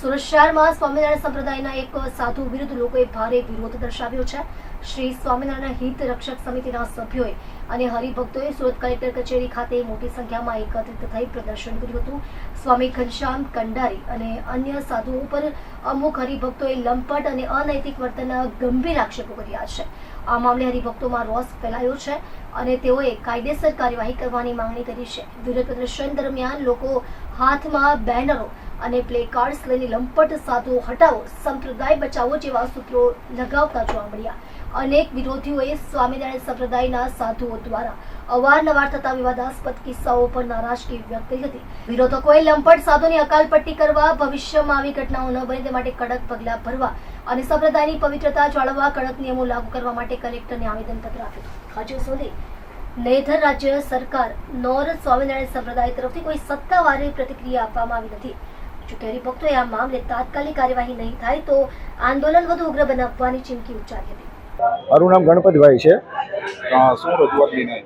સુરત શહેરમાં સ્વામિનારાયણ સંપ્રદાયના એક સાધુ વિરુદ્ધ લોકોએ ભારે વિરોધ દર્શાવ્યો છે. શ્રી સ્વામિનારાયણ હિત રક્ષક સમિતિના સભ્યોએ અને હરિભક્તોએ સુરત કલેક્ટર કચેરી ખાતે મોટી સંખ્યામાં એકત્રિત થઈ પ્રદર્શન કર્યું હતું. સ્વામી ઘનશ્યામ કંડારી અને અન્ય સાધુઓ પર અમુક હરિભક્તોએ લંપટ અને અનૈતિક વર્તનના ગંભીર આક્ષેપો કર્યા છે. આ મામલે હરિભક્તોમાં રોષ ફેલાયો છે અને તેઓએ કાયદેસર કાર્યવાહી કરવાની માંગણી કરી છે. વિરોધ પ્રદર્શન દરમિયાન લોકો હાથમાં બેનરો અને પ્લે કાર્ડ્સ લઈને લંપટ સાધુઓ હટાવો, સંપ્રદાય બચાવો જેવા સૂત્રો લગાવતા જોવા મળ્યા. અનેક વિરોધીઓએ સ્વામિનારાયણ સંપ્રદાયના સાધુઓ દ્વારા અવારનવાર થતા વિવાદાસ્પદ કિસ્સાઓ પર નારાજગી વ્યક્ત કરી હતી. વિરોધકોએ લંપટ સાધુની અકાલપટ્ટી કરવા, ભવિષ્યમાં આવી ઘટનાઓ ન બને તે માટે કડક પગલાં ભરવા અને સંપ્રદાયની પવિત્રતા જાળવવા કડક નિયમો લાગુ કરવા માટે કલેક્ટરને આવેદનપત્ર આપ્યું હજુ સુધી નેધર રાજ્ય સરકાર નોર સ્વામિનારાયણ સંપ્રદાય તરફથી કોઈ સત્તાવાર પ્રતિક્રિયા આપવામાં આવી નથી. જોકે હરિભક્તોએ આ મામલે તાત્કાલિક કાર્યવાહી નહીં થાય તો આંદોલન વધુ ઉગ્ર બનાવવાની ચીમકી ઉચ્ચારી હતી. મારું નામ ગણપતભાઈ છે. શું રજૂઆત લઈને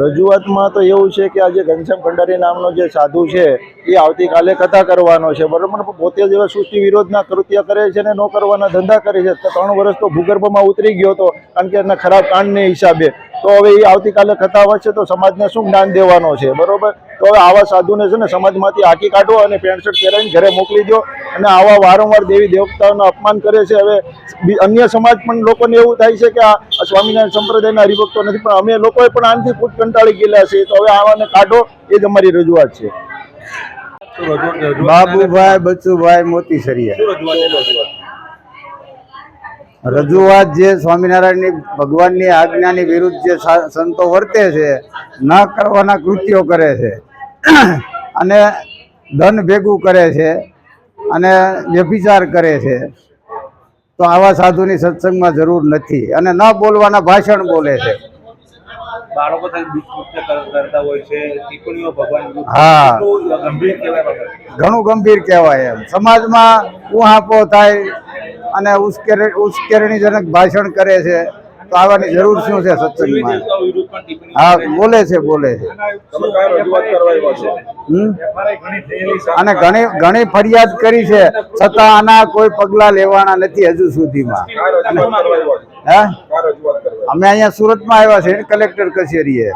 રજૂઆતમાં તો એવું છે કે આ જે ઘનશ્યામ ભંડારી નામનો જે સાધુ છે એ આવતીકાલે કથા કરવાનો છે. બરોબર પોતે જેવા સૃષ્ટિ વિરોધના કૃત્ય કરે છે ને ન કરવાના ધંધા કરે છે તો ત્રણ વર્ષ તો ભૂગર્ભમાં ઉતરી ગયો હતો કારણ કે એના ખરાબ કાંડને હિસાબે તો હવે એ આવતીકાલે કથા વચ્ચે તો સમાજને શું જ્ઞાન દેવાનો છે બરોબર? તો હવે આવા સાધુને છે ને સમાજમાંથી આંકી કાઢો અને પેન્ટ શર્ટ પહેરાવીને ઘરે મોકલી દો અને આવા વારંવાર દેવી દેવતાઓનું અપમાન કરે છે. હવે બી- અન્ય સમાજ પણ લોકોને એવું થાય છે કે આ સ્વામિનારાયણ સંપ્રદાયના હરિભક્તો નથી પણ અમે લોકોએ પણ આનાથી ખૂબ કંટાળી ગયેલા છે તો હવે આવાને કાઢો એ જ અમારી રજૂઆત છે. બાબુભાઈ બચુભાઈ મોતીસરિયા. શું રજૂઆત જે સ્વામિનારાયણની ભગવાનની આજ્ઞાની વિરુદ્ધ જે સંતો વર્તે છે ન કરવાના કૃત્યો કરે છે. અને ધન ભેગું કરે છે અને વ્યભિચાર કરે છે. તો આવા સાધુની સત્સંગમાં જરૂર નથી અને ન બોલવાના ભાષણ બોલે છે. બાળકો સાથે દુષ્કૃત્ય કર- કરતા હોય છે ભગવાન હા. ગંભીર કહેવાય ઘણું ગંભીર કહેવાય એમ. સમાજમાં ઉહાપો થાય અને ઉશ્કેર, ઉશ્કેરણીજનક ભાષણ કરે છે, તો આવવાની જરૂર શું છે સત્સંગમાં હા, બોલે છે બોલે છે. અને ઘણી ઘણી ફરિયાદ કરી છે, છતાં આના કોઈ પગલાં લેવાના નથી હજુ સુધીમાં? હે અમે અહીંયા સુરતમાં આવ્યા છે કલેક્ટર કચેરીએ